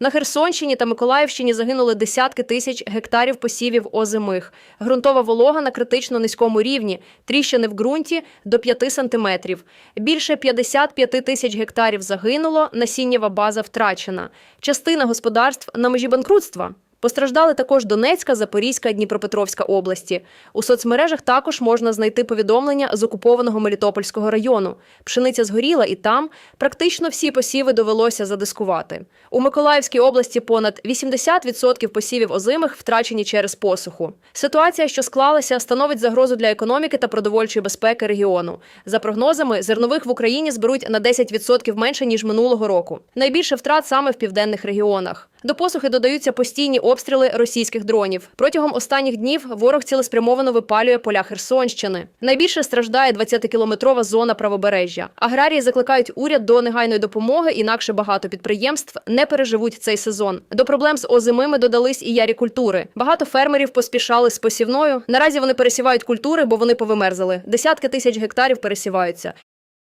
На Херсонщині та Миколаївщині загинули десятки тисяч гектарів посівів озимих. Ґрунтова волога на критично низькому рівні, тріщини в ґрунті до 5 сантиметрів. Більше 55 тисяч гектарів загинуло, насіннєва база втрачена. Частина господарств на межі банкрутства. Постраждали також Донецька, Запорізька, Дніпропетровська області. У соцмережах також можна знайти повідомлення з окупованого Мелітопольського району. Пшениця згоріла, і там практично всі посіви довелося задискувати. У Миколаївській області понад 80% посівів озимих втрачені через посуху. Ситуація, що склалася, становить загрозу для економіки та продовольчої безпеки регіону. За прогнозами, зернових в Україні зберуть на 10% менше ніж минулого року. Найбільше втрат саме в південних регіонах. До посухи додаються постійні обстріли російських дронів. Протягом останніх днів ворог цілеспрямовано випалює поля Херсонщини. Найбільше страждає 20-кілометрова зона правобережжя. Аграрії закликають уряд до негайної допомоги, інакше багато підприємств не переживуть цей сезон. До проблем з озимими додались і ярі культури. Багато фермерів поспішали з посівною. Наразі вони пересівають культури, бо вони повимерзали. Десятки тисяч гектарів пересіваються.